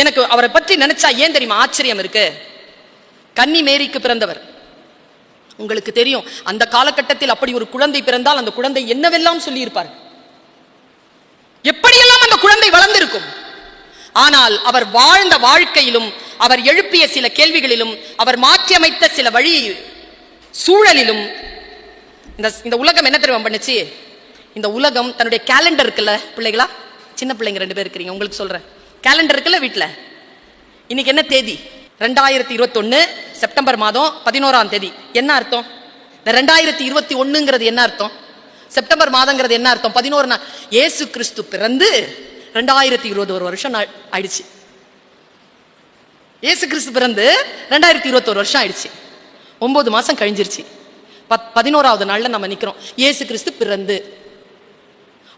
எனக்கு அவரை பற்றி நினைச்சா ஏன் தெரியுமா? ஆச்சரியம் இருக்கு. கன்னி மேரிக்கு பிறந்தவர். உங்களுக்கு தெரியும் அந்த காலகட்டத்தில் அப்படி ஒரு குழந்தை பிறந்தால் அந்த குழந்தை என்னவெல்லாம் சொல்லியிருப்பார்? எப்படியெல்லாம் அந்த குழந்தை வளர்ந்திருக்கும்? ஆனால் அவர் வாழ்ந்த வாழ்க்கையிலும் அவர் எழுப்பிய சில கேள்விகளிலும் அவர் மாற்றியமைத்த சில வழி சூழலிலும் இந்த இந்த உலகம் என்ன தெரியுமா பண்ணுச்சு? இந்த உலகம் தன்னுடைய கேலண்டர் இருக்குல்ல பிள்ளைகளா? சின்ன பிள்ளைங்க ரெண்டு பேர் இருக்கிறீங்க உங்களுக்கு சொல்றேன். கேலண்டர் இருக்குல்ல வீட்டில் இன்னைக்கு என்ன தேதி? ரெண்டாயிரத்தி இருபத்தொன்னு செப்டம்பர் மாதம் பதினோராம் தேதி. என்ன அர்த்தம்? இந்த ரெண்டாயிரத்தி இருபத்தி ஒன்றுங்கிறது என்ன அர்த்தம்? செப்டம்பர் மாதங்கிறது என்ன அர்த்தம்? பதினோரு நாள் ஏசு கிறிஸ்து பிறந்து ரெண்டாயிரத்தி இருபது ஒரு வருஷம் நாள் ஆயிடுச்சு. ஏசு கிறிஸ்து பிறந்து ரெண்டாயிரத்தி இருபத்தொரு வருஷம் ஆயிடுச்சு. ஒன்பது மாசம் கழிஞ்சிருச்சு. பத் பதினோராவது நாளில் நம்ம நிற்கிறோம் ஏசு கிறிஸ்து பிறந்து.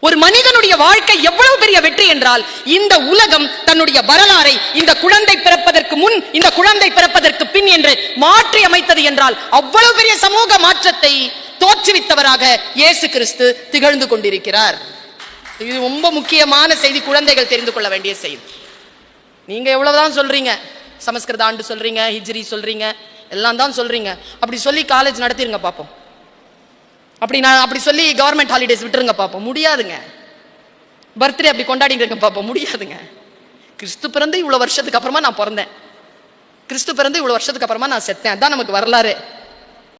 ஒரு மனிதனுடைய வாழ்க்கை எவ்வளவு பெரிய வெற்றி என்றால் இந்த உலகம் தன்னுடைய வரலாறை இந்த குழந்தை பிறப்பதற்கு முன் இந்த குழந்தை பிறப்பதற்கு பின் என்று மாற்றி அமைத்தது என்றால் அவ்வளவு பெரிய சமூக மாற்றத்தை தோற்றுவித்தவராக இயேசு கிறிஸ்து திகழ்ந்து கொண்டிருக்கிறார். இது ரொம்ப முக்கியமான செய்தி குழந்தைகள் தெரிந்து கொள்ள வேண்டிய செய்தி. நீங்க எவ்வளவுதான் சொல்றீங்க? சமஸ்கிருத ஆண்டு சொல்றீங்க ஹிஜ்ரி சொல்றீங்க எல்லாம் தான் சொல்றீங்க. அப்படி சொல்லி காலேஜ் நடத்திருங்க பார்ப்போம். அப்படி நான் அப்படி சொல்லி கவர்மெண்ட் ஹாலிடேஸ் விட்டுருங்க பார்ப்போம் முடியாதுங்க. பர்த்டே அப்படி கொண்டாடிங்க பார்ப்போம் முடியாதுங்க. கிறிஸ்து பிறந்து இவ்வளோ வருஷத்துக்கு அப்புறமா நான் பிறந்தேன். கிறிஸ்து பிறந்து இவ்வளோ வருஷத்துக்கு அப்புறமா நான் செத்தேன். அதான் நமக்கு வரலாறு.